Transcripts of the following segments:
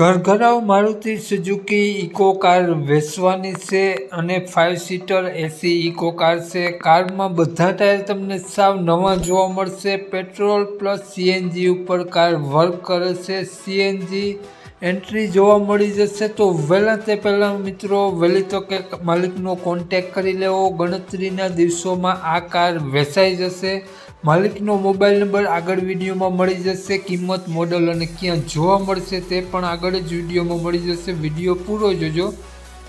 ઘરઘરાવ Maruti Suzuki Eeco car વેચવાની છે અને five seater AC Eeco car છે. કારમાં બધા ટાયર તમને સાવ નવા જોવા મળશે. પેટ્રોલ પ્લસ સીએનજી ઉપર કાર વર્ક કરે છે. સીએનજી એન્ટ્રી જોવા મળી જશે તો વહેલા તે પહેલાં મિત્રો વહેલી તો કે માલિકનો કોન્ટેક કરી લેવો. ગણતરીના દિવસોમાં આ કાર વેચાઈ જશે. માલિકનો મોબાઈલ નંબર આગળ વિડીયોમાં મળી જશે, કિંમત મોડલ અને ક્યાં જોવા મળશે તે પણ આગળ જ વિડીયોમાં મળી જશે. વીડિયો પૂરો જોજો.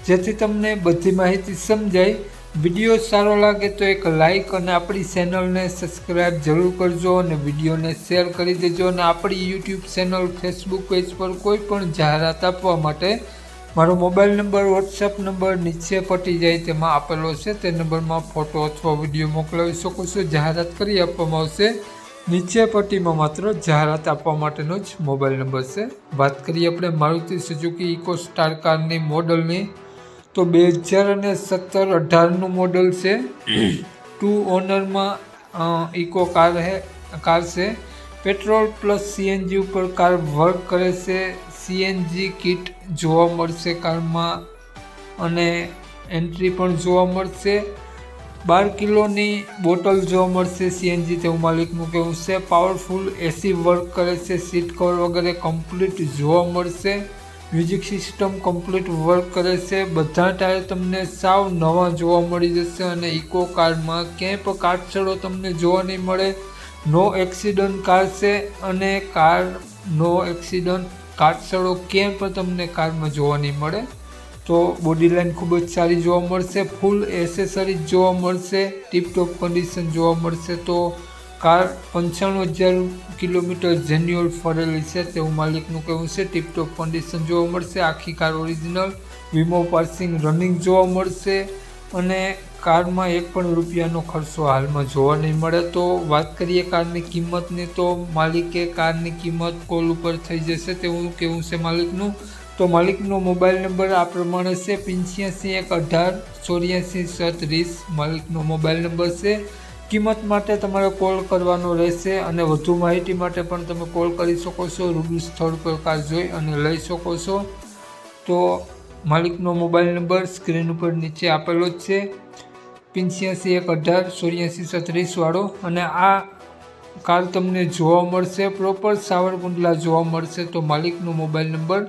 જેથી તમને બધી માહિતી સમજાય. વીડિયો સારો લાગે તો એક લાઈક અને આપણી ચેનલને સબસ્ક્રાઈબ જરૂર કરજો અને વિડીયોને શેર કરી દેજો. અને આપણી યુટ્યુબ ચેનલ ફેસબુક પેજ પર કોઈ પણ જાહેરાત આપવા માટે મારો મોબાઈલ નંબર વોટ્સએપ નંબર નીચે પટી જાય તેમાં આપેલો છે. તે નંબરમાં ફોટો અથવા વીડિયો મોકલાવી શકો છો. જાહેરાત કરી આપવામાં આવશે. નીચે પટ્ટીમાં માત્ર જાહેરાત આપવા માટેનો જ મોબાઈલ નંબર છે. વાત કરીએ આપણે મારુતિ સુઝુકી ઇકો સ્ટાર કારની મોડલની. તો બે હજાર અને સત્તર અઢારનું મોડલ છે. ટુ ઓનરમાં ઇકો કાર હે, કાર છે. પેટ્રોલ પ્લસ સીએનજી ઉપર કાર વર્ક કરે છે. સીએનજી કિટ જોવા મળશે કારમાં અને એન્ટ્રી પણ જોવા મળશે. બાર કિલોની બોટલ જોવા મળશે સીએનજી તેવું માલિકનું કહેવું છે. પાવરફુલ એસી વર્ક કરે છે, સીટ કવર વગેરે કમ્પ્લીટ જોવા મળશે. મ્યુઝિક સિસ્ટમ કમ્પ્લીટ વર્ક કરે છે. બધા ટાયર તમને સાવ નવા જોવા મળી જશે અને ઇકો કારમાં ક્યાંય પણ કાટછડો તમને જોવા નહીં મળે. નો એક્સિડન્ટ કાર છે અને કાર નો એક્સિડન્ટ કાટછડો ક્યાંય પણ તમને કારમાં જોવા નહીં મળે. તો બોડી લાઇન ખૂબ જ સારી જોવા મળશે, ફૂલ એસેસરીઝ જોવા મળશે, ટીપટોપ કન્ડિશન જોવા મળશે. તો કાર પંચાણું હજાર કિલોમીટર જેન્યુઅલ ફરેલી છે તેવું માલિકનું કહેવું છે. ટીપટોપ કન્ડિશન જોવા મળશે, આખી કાર ઓરિજિનલ વીમો પાર્સિંગ રનિંગ જોવા મળશે. અને કારમાં એક પણ રૂપિયાનો ખર્ચો હાલમાં જોવા નહીં મળે. તો વાત કરીએ કારની કિંમતની, તો માલિકે કારની કિંમત કોલ ઉપર થઈ જશે તેવું કેવું છે માલિકનું? તો માલિકનો મોબાઈલ નંબર આ પ્રમાણે છે, પંચ્યાસી એક અઢાર, ચોર્યાસી સત્રીસ. માલિકનો મોબાઈલ નંબર છે. કિંમત માટે તમારે કોલ કરવાનો રહેશે અને વધુ માહિતી માટે પણ તમે કોલ કરી શકો છો. રૂબરૂ સ્થળ પર કાર જોઈ અને લઈ શકો છો. તો માલિકનો મોબાઈલ નંબર સ્ક્રીન ઉપર નીચે આપેલો જ છે. પંચ્યાસી એક અઢાર ચોર્યાસી સત્રીસવાળો અને આ કાર તમને જોવા મળશે. પ્રોપર સાવરકુંડલા જોવા મળશે તો માલિકનો મોબાઈલ નંબર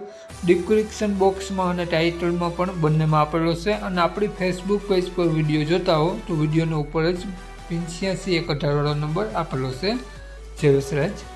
ડિસ્ક્રિપ્શન બોક્સમાં અને ટાઇટલમાં પણ બંનેમાં આપેલો છે. અને આપણી ફેસબુક પેજ પર વીડિયો જોતા હો તો વિડીયોનો ઉપર જ પંચ્યાસી એક અઢારવાળો નંબર આપેલો છે. જય